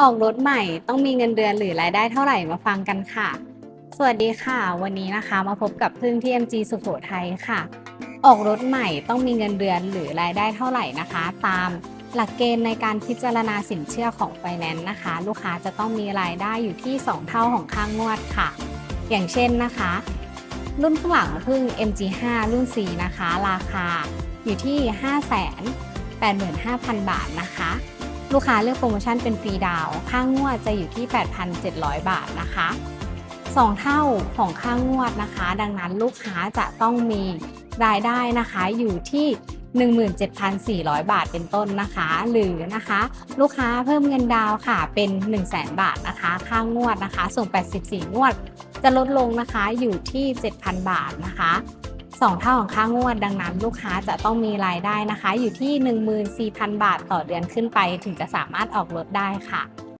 ออกรถใหม่ต้องมีเงินเดือนหรือรายได้เท่าไหร่มาฟังกันค่ะ สวัสดีค่ะ วันนี้นะคะมาพบกับพึ่งที่ MG สุโขทัยค่ะ ออกรถใหม่ต้องมีเงินเดือนหรือรายได้เท่าไหร่นะคะ ตามหลักเกณฑ์ในการพิจารณาสินเชื่อของไฟแนนซ์นะคะ ลูกค้าจะต้องมีรายได้อยู่ที่ 2 เท่าของค่างวดค่ะ อย่างเช่นนะคะ รุ่นข้างหลังพึ่ง MG5 รุ่น C นะคะ ราคาอยู่ที่ 585,000 บาทนะคะ ลูกค้าเลือกโปรโมชั่นเป็นฟรีดาวค่างวดจะอยู่ที่ 8,700 บาทนะคะ 2 เท่าของค่างวดนะคะ ดังนั้นลูกค้าจะต้องมีรายได้นะคะอยู่ที่ 17,400 บาทเป็นต้นนะคะ หรือนะคะลูกค้าเพิ่มเงินดาวค่ะเป็น 100,000 บาทนะคะค่างวดนะคะ ส่ง 84 งวด จะลดลงนะคะอยู่ที่ 7,000 บาทนะคะ 2 เท่าของค่างวด ดังนั้นลูกค้าจะต้องมีรายได้นะคะ อยู่ที่ 14,000 บาทต่อเดือนขึ้นไป ถึงจะสามารถออกรถได้ค่ะ